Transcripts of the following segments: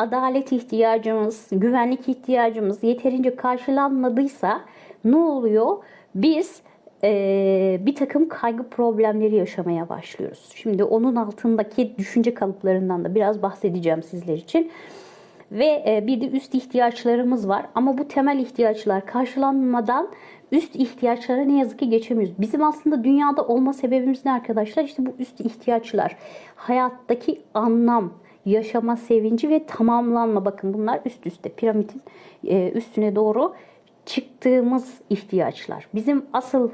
adalet ihtiyacımız, güvenlik ihtiyacımız yeterince karşılanmadıysa ne oluyor? Biz eee, bir takım kaygı problemleri yaşamaya başlıyoruz. Şimdi onun altındaki düşünce kalıplarından da biraz bahsedeceğim sizler için. Ve e, bir de üst ihtiyaçlarımız var. Ama bu temel ihtiyaçlar karşılanmadan üst ihtiyaçlara ne yazık ki geçemiyoruz. Bizim aslında dünyada olma sebebimiz ne arkadaşlar? İşte bu üst ihtiyaçlar. Hayattaki anlam, yaşama sevinci ve tamamlanma. Bakın bunlar üst üste piramidin e, üstüne doğru çıktığımız ihtiyaçlar. Bizim asıl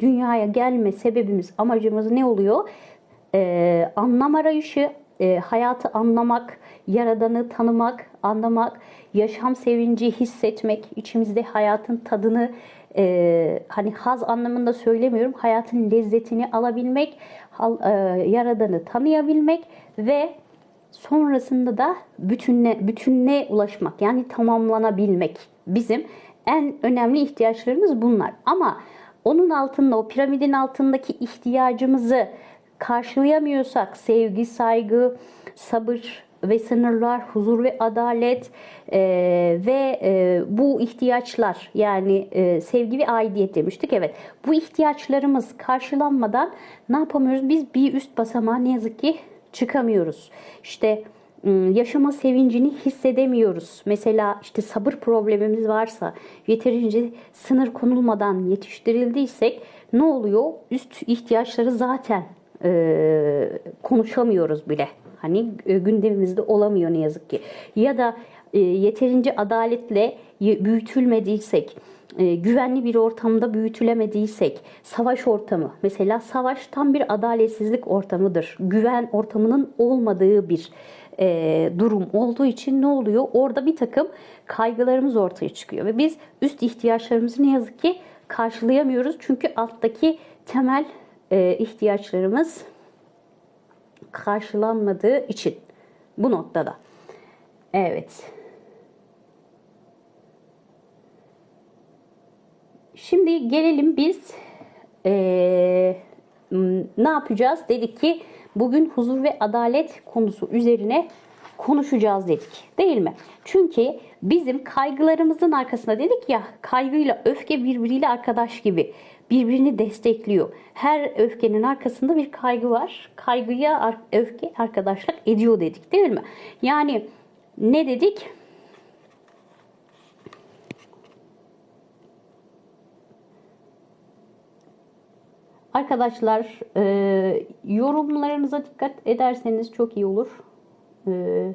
dünyaya gelme sebebimiz, amacımız ne oluyor? Ee, anlam arayışı, e, hayatı anlamak, yaradanı tanımak, anlamak, yaşam sevinci hissetmek, içimizde hayatın tadını e, hani haz anlamında söylemiyorum, hayatın lezzetini alabilmek, hal- e, yaradanı tanıyabilmek ve sonrasında da bütünle, bütünle ulaşmak yani tamamlanabilmek bizim en önemli ihtiyaçlarımız bunlar. Ama onun altında o piramidin altındaki ihtiyacımızı karşılayamıyorsak sevgi, saygı, sabır ve sınırlar, huzur ve adalet e, ve e, bu ihtiyaçlar yani e, sevgi ve aidiyet demiştik. Evet bu ihtiyaçlarımız karşılanmadan ne yapamıyoruz? Biz bir üst basamağa ne yazık ki çıkamıyoruz. İşte ım, yaşama sevincini hissedemiyoruz. Mesela işte sabır problemimiz varsa, yeterince sınır konulmadan yetiştirildiysek ne oluyor? Üst ihtiyaçları zaten e, konuşamıyoruz bile. Hani e, gündemimizde olamıyor ne yazık ki. Ya da yeterince adaletle büyütülmediysek, e, güvenli bir ortamda büyütülemediysek, savaş ortamı, mesela savaş tam bir adaletsizlik ortamıdır. Güven ortamının olmadığı bir e, durum olduğu için ne oluyor? Orada bir takım kaygılarımız ortaya çıkıyor ve biz üst ihtiyaçlarımızı ne yazık ki karşılayamıyoruz. Çünkü alttaki temel e, ihtiyaçlarımız karşılanmadığı için bu noktada. Evet. Şimdi gelelim biz eee, m, ne yapacağız? Dedik ki bugün huzur ve adalet konusu üzerine konuşacağız dedik. Değil mi? Çünkü bizim kaygılarımızın arkasında dedik ya kaygıyla öfke birbiriyle arkadaş gibi birbirini destekliyor. Her öfkenin arkasında bir kaygı var. Kaygıya öfke arkadaşlık ediyor dedik değil mi? Yani ne dedik? Arkadaşlar e, yorumlarınıza dikkat ederseniz çok iyi olur. E,